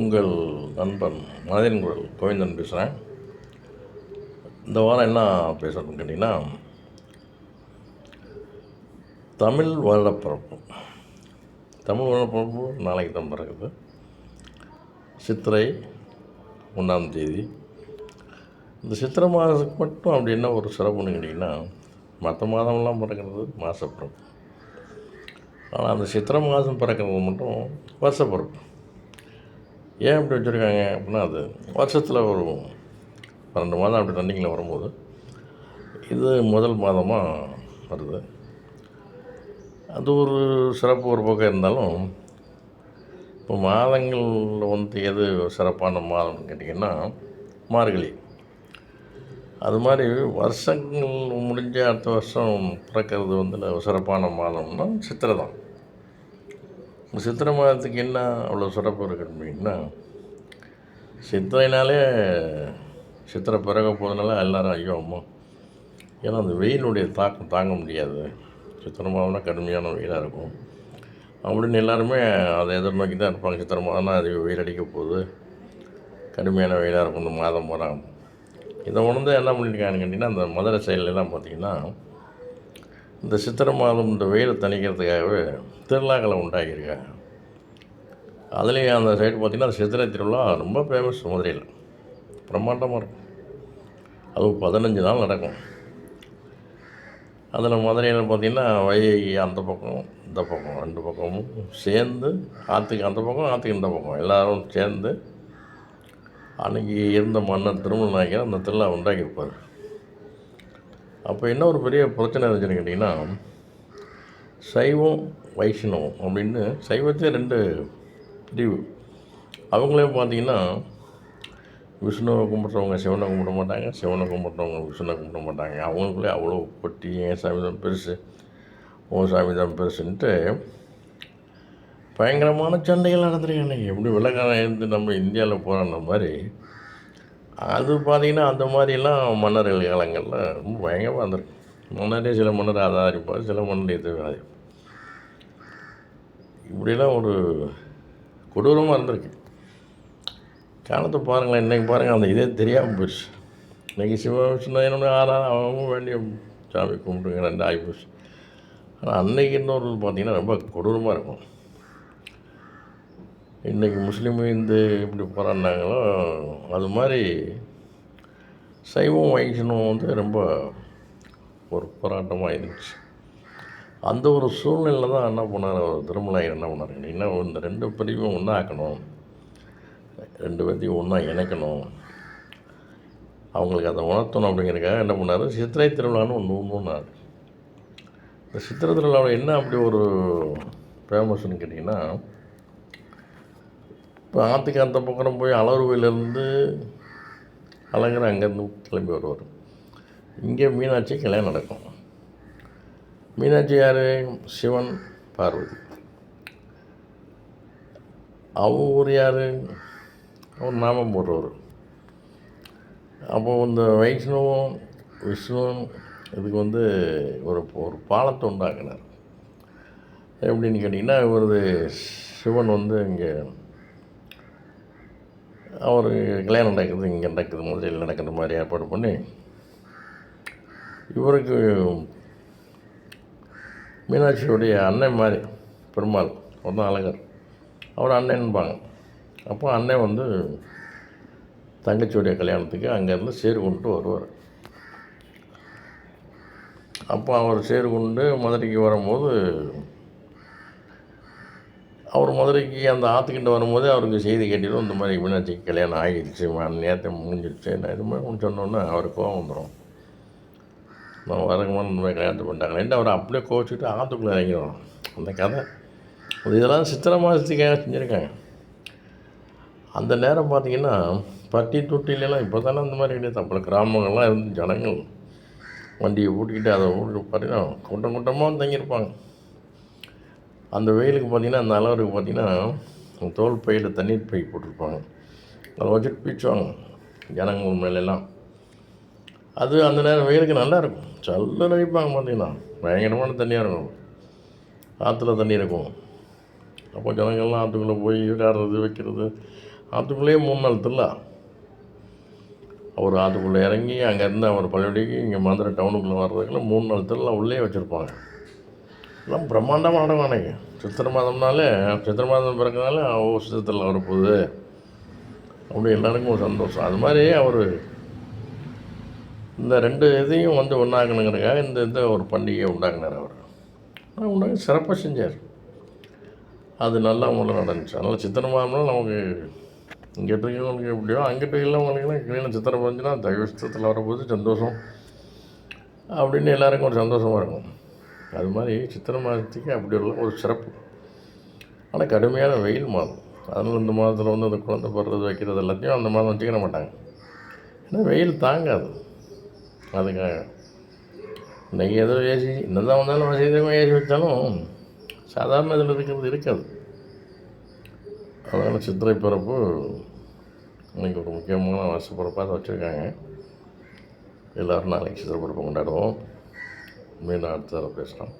உங்கள் நண்பன் மனதின் குரல் கோவிந்தன் பேசுகிறேன் இந்த வாரம் என்ன பேசுகிறேன்னு கேட்டிங்கன்னா தமிழ் வருடப்பிறப்பு. தமிழ் வருடப்பிறப்பு நாளைக்கு தான் பிறகுது சித்திரை ஒன்றாம் தேதி. இந்த சித்திரை மாதத்துக்கு மட்டும் அப்படி என்ன ஒரு சிறப்புன்னு கேட்டிங்கன்னா மற்ற மாதம்லாம் பிறக்கிறது மாதப்பிறப்பு ஆனால் அந்த சித்திரை மாதம் பிறக்கிறது மட்டும் வருஷப்பிறப்பு. ஏன் அப்படி வச்சுருக்காங்க அப்படின்னா அது வருஷத்தில் ஒரு பன்னெண்டு மாதம் அப்படி ரன்னிங்கில் வரும்போது இது முதல் மாதமாக வருது. அது ஒரு சிறப்பு ஒரு பக்கம் இருந்தாலும் இப்போ மாதங்களில் வந்து எது சிறப்பான மாதம்னு கேட்டிங்கன்னா மார்கழி. அது மாதிரி வருஷங்கள் முடிஞ்ச அடுத்த வருஷம் பிறக்கிறது வந்து சிறப்பான மாதம்னா சித்திரை தான். சித்திரை மாதத்துக்கு என்ன அவ்வளோ சிறப்பு இருக்குது அப்படின்னா சித்திரைனாலே சித்திரை பிறக போகிறதுனால எல்லோரும் ஐயோ அம்மா. ஏன்னா அந்த வெயிலுடைய தாக்கம் தாங்க முடியாது. சித்திரை மாதம்னா கடுமையான வெயிலாக இருக்கும். அப்படின்னு எல்லாருமே அதை எதிர்நோக்கி தான் இருப்பாங்க. சித்திரை மாதம்னா அது வெயில் அடிக்க போகுது. கடுமையான வெயிலாக இருக்கும். இந்த மாதம் போகிறாங்க இதை உணர்ந்து என்ன பண்ணியிருக்காங்கன்னு கேட்டிங்கன்னா அந்த மதுரை சைட்லலாம் பார்த்திங்கன்னா இந்த சித்திரை மாதம் இந்த வெயிலை தணிக்கிறதுக்காகவே திருவிழாக்களை உண்டாக்கியிருக்காங்க. அதுலேயும் அந்த சைடு பார்த்திங்கன்னா அந்த சித்திரை திருவிழா ரொம்ப ஃபேமஸ் மதுரையில். பிரம்மாண்டமாக இருக்கும். அதுவும் பதினஞ்சு நாள் நடக்கும். அதில் மதுரையில் பார்த்திங்கன்னா வைகை அந்த பக்கம் இந்த பக்கம் ரெண்டு பக்கமும் சேர்ந்து ஆற்றுக்கு அந்த பக்கம் ஆற்றுக்கு இந்த பக்கம் எல்லோரும் சேர்ந்து அன்றைக்கி இருந்த மன்னர் திருமணம் நாயக்கர் அந்த திருவிழா உண்டாக்கியிருப்பார். அப்போ என்ன ஒரு பெரிய பிரச்சனை இருந்துச்சுன்னு கேட்டிங்கன்னா சைவம் வைஷ்ணவம் அப்படின்னு சைவத்தையே ரெண்டு பிரிவு. அவங்களே பார்த்தீங்கன்னா விஷ்ணுவை கும்பிட்றவங்க சிவனை கும்பிட மாட்டாங்க சிவனை கும்பிட்றவங்க விஷ்ணுவை கும்பிட மாட்டாங்க. அவங்களுக்குள்ளே அவ்வளோ பொட்டி என் சாமி தான் பெருசு? ஓ சாமி தான் பெருசுன்ட்டு பயங்கரமான சண்டைகள் நடந்துருக்கு அன்றைக்கி எப்படி வெள்ளக்காரன் இருந்து நம்ம இந்தியாவில் போகிறான மாதிரி அது பார்த்திங்கன்னா அந்த மாதிரிலாம் மன்னர்கள் காலங்களில் ரொம்ப பயங்கரமாக இருந்திருக்கு. மன்னரே சில மன்னர் ஆதரிப்பார் சில மன்னர் எது ஆதரிப்பார் இப்படிலாம் ஒரு கொடூரமாக இருந்திருக்கு. காலத்தை பாருங்களேன் இன்றைக்கி பாருங்கள் அந்த இதே தெரியாமல் போயிடுச்சு இன்றைக்கி சிவவிஷ்ணு என்னோட ஆறாம் அவங்க வேண்டிய சாமி கும்பிட்டுங்க ரெண்டு ஆகி போச்சு. ஆனால் அன்னைக்கு இன்னொரு பார்த்திங்கன்னா ரொம்ப கொடூரமாக இருக்கும். இன்றைக்கி முஸ்லீம் இந்து இப்படி போராடினாங்களோ அது மாதிரி சைவம் வைஷ்ணவம் வந்து ரொம்ப ஒரு போராட்டமாக இருந்துச்சு அந்த ஒரு சூழ்நிலையில் தான் என்ன பண்ணார் அவர் திருமலாயர் என்ன பண்ணார்? கேட்டிங்கன்னா இந்த ரெண்டு பிரிவும் ஒன்றாக்கணும் ரெண்டு பேர்த்தையும் ஒன்றா இணைக்கணும். அவங்களுக்கு அதை உணர்த்தணும் அப்படிங்கிறதுக்காக என்ன பண்ணார்? சித்திரை திருவிழான்னு ஒன்று ஒன்றுனார் இந்த சித்திரை திருவிழாவில் என்ன அப்படி ஒரு ஃபேமஸ்ன்னு கேட்டிங்கன்னா இப்போ ஆற்றுக்கு அந்த பக்கம் போய் அலர்வையிலேருந்து அழகர் அங்கேருந்து கிளம்பி வருவார். இங்கே மீனாட்சி கல்யாணம் நடக்கும். மீனாட்சி யார்? சிவன் பார்வதி. அவர் யார்? அவர் நாமம் போடுறவர். அப்போ இந்த வைஷ்ணவம் விஷ்ணுவும் இதுக்கு வந்து ஒரு ஒரு பாலத்தை உண்டாக்குனார். எப்படின்னு கேட்டிங்கன்னா இவரது சிவன் வந்து இங்கே அவர் கல்யாணம் நடக்குது இங்கே நடக்குது முதலில் நடக்கிற மாதிரி ஏற்பாடு பண்ணி இவருக்கு மீனாட்சியுடைய அண்ணன் மாதிரி பெருமாள் ஒன்றும் அழகர். அவர் அண்ணன்பாங்க அப்போ அண்ணன் வந்து தங்கச்சியுடைய கல்யாணத்துக்கு அங்கேருந்து சேரு கொண்டு வருவார். அப்போ அவர் சேரு கொண்டு மதுரைக்கு வரும்போது அவர் மதுரைக்கு அந்த ஆற்றுக்கிட்ட வரும்போது அவருக்கு செய்தி கேட்டிடும் இந்த மாதிரி மீனாட்சிக்கு கல்யாணம் ஆகிடுச்சு நேரத்தை முடிஞ்சிடுச்சு. நான் இது மாதிரி ஒன்று சொன்னோன்னே அவர் கோவம் வந்துடும் நான் வரங்கமான இந்த மாதிரி கல்யாணத்தை பண்ணிட்டாங்களேன்ட்டு அவரை அப்படியே கோச்சிட்டு ஆற்றுக்குள்ளே இறங்கிடும் அந்த கதை. இதெல்லாம் சித்திரை மாதத்துக்காக செஞ்சுருக்காங்க. அந்த நேரம் பார்த்திங்கன்னா பட்டி தொட்டிலெல்லாம் இப்போ தானே அந்த மாதிரி கிடையாது. அப்போ கிராமங்கள்லாம் இருந்து ஜனங்கள் வண்டியை ஓட்டிக்கிட்டு அதை ஓட்டிட்டு பார்த்தீங்கன்னா கூட்டம் கூட்டமாக தங்கியிருப்பாங்க. அந்த வெயிலுக்கு பார்த்திங்கன்னா அந்த அளவுக்கு பார்த்திங்கன்னா தோல் பையில் தண்ணீர் பை போட்டிருப்பாங்க. அதை வச்சுட்டு பீச்சுவாங்க ஜனங்கள் மேலெல்லாம். அது அந்த நேரம் வெயிலுக்கு நல்லா இருக்கும். சல்ல நினைப்பாங்க பார்த்தீங்கன்னா. பயங்கரமான தண்ணியாக இருக்கும். ஆற்றுல தண்ணி இருக்கும். அப்போ ஜனங்கள்லாம் ஆற்றுக்குள்ளே போய் விளையாடுறது வைக்கிறது. ஆற்றுக்குள்ளேயே மூணு நாள் திருவிழா அவர் ஆற்றுக்குள்ளே இறங்கி அங்கேருந்து அவர் பள்ளிக்கு இங்கே மதுரை டவுனுக்குள்ளே வர்றதுக்குள்ள மூணு நாள் திருவிழா உள்ளே வச்சுருப்பாங்க. எல்லாம் பிரம்மாண்டமாக ஆடுவானுங்க அன்றைக்கி சித்திரை மாதம்னாலே சித்திரை மாதம் பிறகுனாலே ஓ சித்திரத்தில் வரப்போகுது. அப்படி எல்லாருக்கும் ஒரு சந்தோஷம். அது மாதிரி அவர் இந்த ரெண்டு இதையும் வந்து ஒன்றாக்கணுங்கிறதுக்காக இந்த இதை ஒரு பண்டிகையை உண்டாக்குனார் அவர். ஆனால் உண்டாக சிறப்பாக செஞ்சார். அது நல்லா முறையில் நடந்துச்சு. அதனால் சித்திரை மாதம்னா நமக்கு இங்கே இருக்கவங்களுக்கு எப்படியோ அங்கிட்ட இல்லவங்களுக்குலாம் கிளீன சித்திரை வந்துச்சுன்னா சித்திரத்தில் வரப்போது சந்தோஷம். அப்படின்னு எல்லாருக்கும் ஒரு சந்தோஷமாக இருக்கும். அது மாதிரி சித்திரை மாதத்துக்கு அப்படி உள்ள ஒரு சிறப்பு. ஆனால் கடுமையான வெயில் மாதம். அதனால் இந்த மாதத்தில் வந்து அந்த குழந்தை படுறது வைக்கிறது எல்லாத்தையும் அந்த மாதம் வச்சுக்கிற மாட்டாங்க. ஏன்னா வெயில் தாங்காது. அதுக்காக. இன்றைக்கி ஏதோ ஏசி என்னதான் வந்தாலும் வசதி ஏசி வச்சாலும் சாதாரண இதில் இருக்கிறது இருக்காது. அதனால் சித்திரை பிறப்பு இன்னைக்கு ஒரு முக்கியமான வருஷ பிறப்பாக அதை வச்சுருக்காங்க. எல்லோரும் நாளைக்கு சித்திரை பிறப்பு கொண்டாடுவோம். மீனாட்சி பேசுகிறோம்